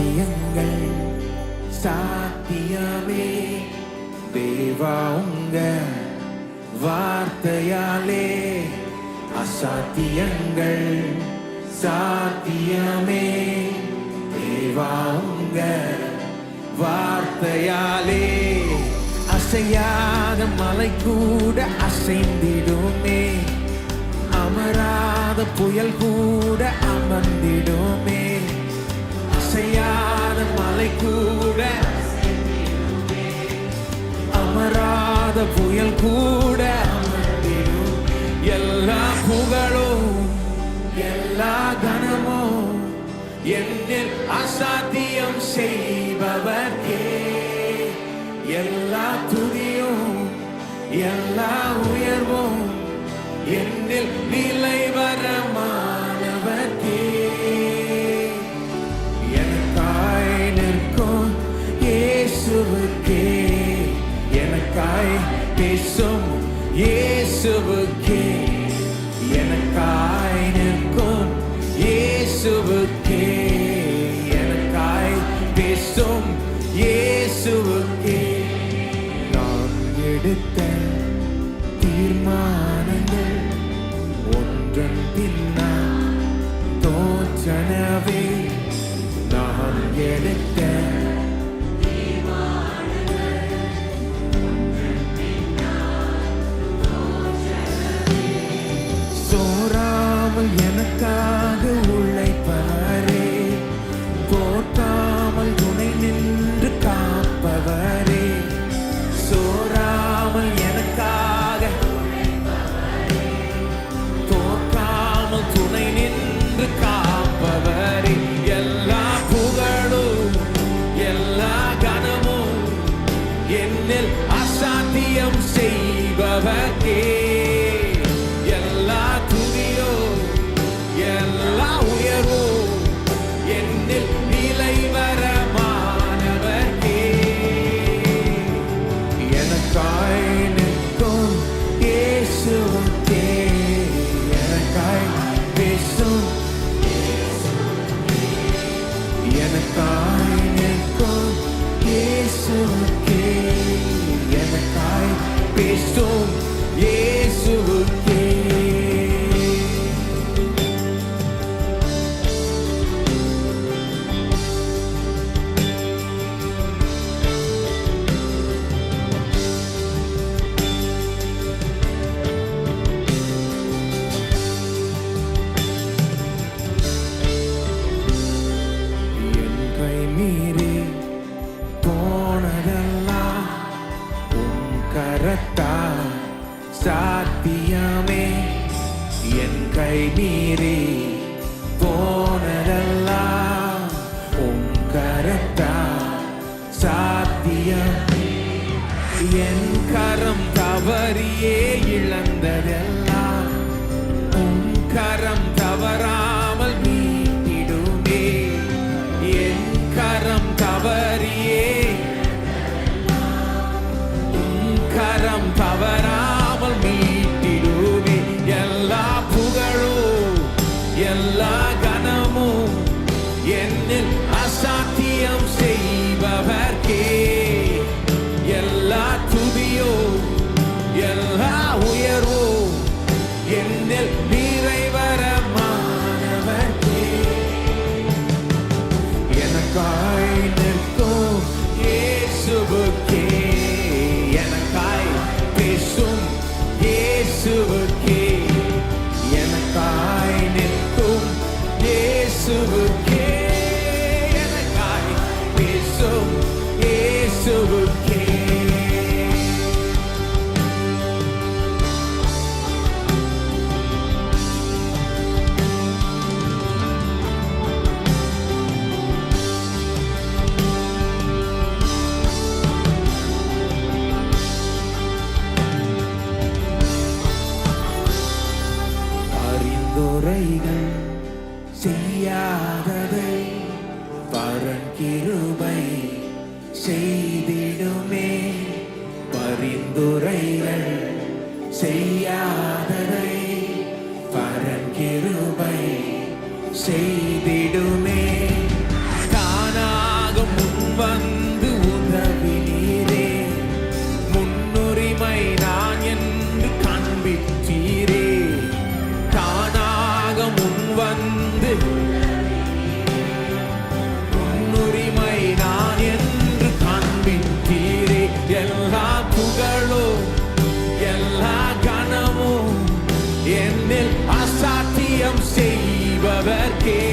சாத்தியங்கள் சாத்தியமே. தேவா உங்க வார்த்தையாலே அசாத்தியங்கள் சாத்தியமே. தேவா உங்க வார்த்தையாலே அசையாத மலை கூட அசைந்திடுமே. அமராத புயல் கூட அமர்ந்திடுமே. அசையாத மலை கூட. அமராத புயல் கூட. எல்லா புகழும் எல்லா கனமும் என்னில் அசாத்தியம் செய்பவர்க்கே. எல்லா துதியும் எல்லா உயர்வும் என்னில் நிலை வரம் பேசும் இயேசுவுக்கே. எனக்காய் நிற்கும் இயேசுவுக்கே. எனக்காய் பேசும் இயேசுவுக்கே. நான் எடுத்த தீர்மானங்கள் ஒன்றன் பின்னால் தோற்றனவே. நான் எடுத்த எல்லா உயர்வோ என்னில் கரத்தா சாத்தியமே. என் கை மீறி போனதெல்லாம் உன் கரத்தா சாத்தியமே. என் கரம் தவறியே இழந்ததெல்லாம் உன் கரம் தவறா far கிருபைகள் செய்யாததை பரன் கிருபை செய்திடுமே. பரிந்துரைகள் செய்யாததை பரன் கிருபை செய் நல்லவர்க்கே எல்லா